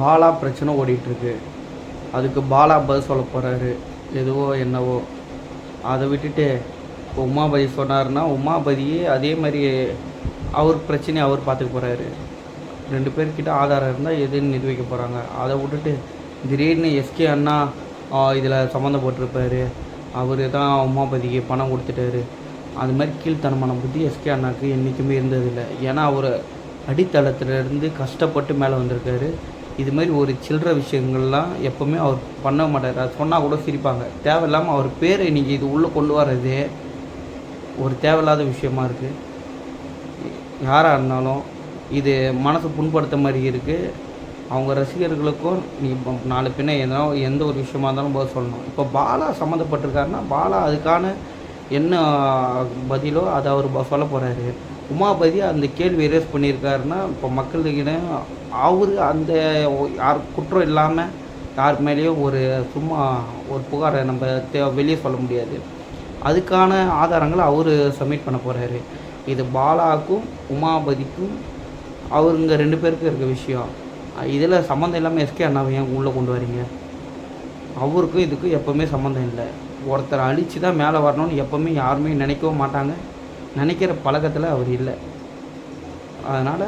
பாலா பிரச்சனை ஓடிட்டுருக்கு. அதுக்கு பாலா பதில் சொல்ல போகிறாரு எதுவோ என்னவோ. அதை விட்டுட்டு உமாபதி சொன்னார்னா உமாபதியே அதே மாதிரி அவர் பிரச்சனையை அவர் பார்த்துக்க போகிறாரு ரெண்டு பேர்கிட்ட ஆதாரம் இருந்தால் எதுன்னு நிரூபிக்க போகிறாங்க அதை விட்டுட்டு திடீர்னு எஸ்கே அண்ணா இதில் சம்மந்தப்பட்டிருப்பாரு. அவர் தான் உமாபதிக்கு பணம் கொடுத்துட்டாரு. அது மாதிரி கீழ்த்தனமான புத்தி எஸ்கே அண்ணாக்கு என்றைக்குமே இருந்ததில்லை. ஏன்னா அவர் அடித்தளத்துலேருந்து கஷ்டப்பட்டு மேலே வந்திருக்காரு. இது மாதிரி ஒரு சில்லற விஷயங்கள்லாம் எப்போவுமே அவர் பண்ண மாட்டார். அது சொன்னால் கூட சிரிப்பாங்க. தேவையில்லாமல் அவர் பேரை நீங்கள் இது உள்ளே கொண்டு வர்றதே ஒரு தேவையில்லாத விஷயமா இருக்குது யாராக இருந்தாலும் இது மனசை புண்படுத்த மாதிரி இருக்குது அவங்க ரசிகர்களுக்கும் நீ நாலு பின்ன எதனா எந்த ஒரு விஷயமா இருந்தாலும் பதில் சொல்லணும். இப்போ பாலா சம்மந்தப்பட்டிருக்காருன்னா பாலா அதுக்கான என்ன பதிலோ அதை அவர் ப- சொல்ல போகிறாரு உமாபதி அந்த கேள்வி ரேஸ் பண்ணியிருக்காருன்னா இப்போ மக்களுக்கிட்ட அவர் அந்த யார் குற்றம் இல்லாமல் யார் மேலேயும் ஒரு சும்மா ஒரு புகாரை நம்ம தே வெளியே சொல்ல முடியாது. அதுக்கான ஆதாரங்களை அவர் சப்மிட் பண்ண போகிறாரு இது பாலாவுக்கும் உமாபதிக்கும் அவருங்க ரெண்டு பேருக்கும் இருக்க விஷயம். இதில் சம்மந்தம் இல்லாமல் எஸ்கே அண்ணாவை ஏன் உள்ளே கொண்டு வரீங்க? அவருக்கும் இதுக்கும் எப்போவுமே சம்மந்தம் இல்லை. ஒருத்தரை அழித்து தான் மேலே வரணும்னு எப்போவுமே யாருமே நினைக்கவும் மாட்டாங்க. நினைக்கிற பழக்கத்தில் அவர் இல்லை. அதனால்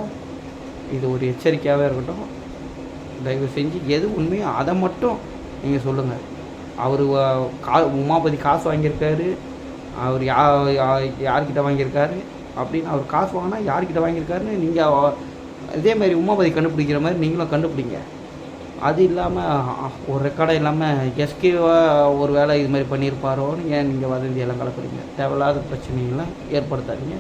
இது ஒரு எச்சரிக்கையாகவே இருக்கட்டும். தயவு செஞ்சு எது உண்மையோ அதை மட்டும் நீங்கள் சொல்லுங்கள் அவர் கா உமாபதி காசு வாங்கியிருக்காரு. அவர் யா யார்கிட்ட வாங்கியிருக்காரு? அப்படின்னு அவர் காசு வாங்கினா யார்கிட்ட வாங்கியிருக்காருன்னு நீங்கள் இதே மாதிரி உமாபதி கண்டுபிடிக்கிற மாதிரி நீங்களும் கண்டுபிடிங்க. அது இல்லாமல் ஒரு ரெக்கார்டாக இல்லாமல் எஸ்கேவாக ஒரு வேலை இது மாதிரி பண்ணியிருப்பாரோன்னு ஏன் நீங்கள் வதந்தியெல்லாம் கலப்புறீங்க? தேவையில்லாத பிரச்சனைகள்லாம் ஏற்படுத்தாதீங்க.